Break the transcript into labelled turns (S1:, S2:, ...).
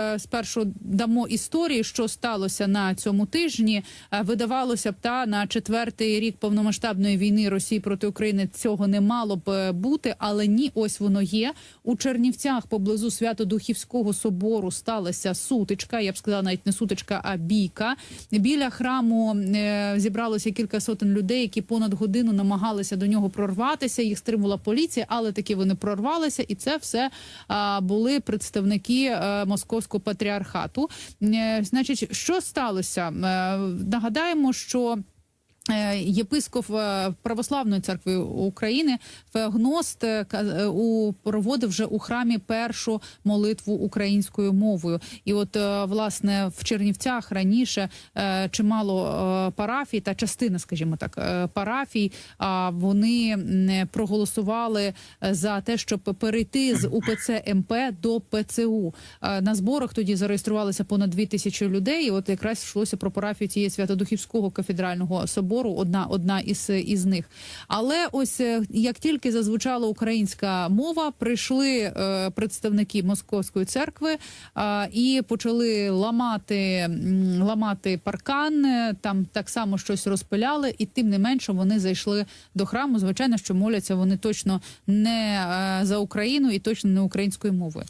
S1: Е, Спершу дамо історії, що сталося на цьому тижні. Е, Видавалося б, та на четвертий рік повномасштабної війни Росії проти України цього не мало б е, бути, але ні, ось воно є у Чернівцях поблизу Свято-Духівського собору. Сталася сутичка. Я б сказала, навіть не сутичка, а бійка. Біля храму зібралося кілька сотень людей, які понад годину намагалися до нього прорватися. Їх стримувала поліція, але таки вони прорвалися, і це все були представники е, московського патріархату. Е, Значить, що сталося? Е, Нагадаємо, що. Е, Єпископ е, Православної церкви України Феогност е, проводив вже у храмі першу молитву українською мовою. І от власне в Чернівцях раніше чимало парафій та частина, скажімо так, парафій. А вони проголосували за те, щоб перейти з УПЦ МП до ПЦУ. На зборах тоді зареєструвалися понад дві тисячі людей. І от якраз йшлося про парафію цієї Святодухівського кафедрального собору. Одна одна із, із них. Але ось е, як тільки зазвучала українська мова, прийшли е, представники московської церкви е, і почали ламати, ламати паркан. е, Там так само щось розпиляли, і тим не менше вони зайшли до храму. Звичайно, що моляться вони точно не е, за Україну і точно не українською мовою.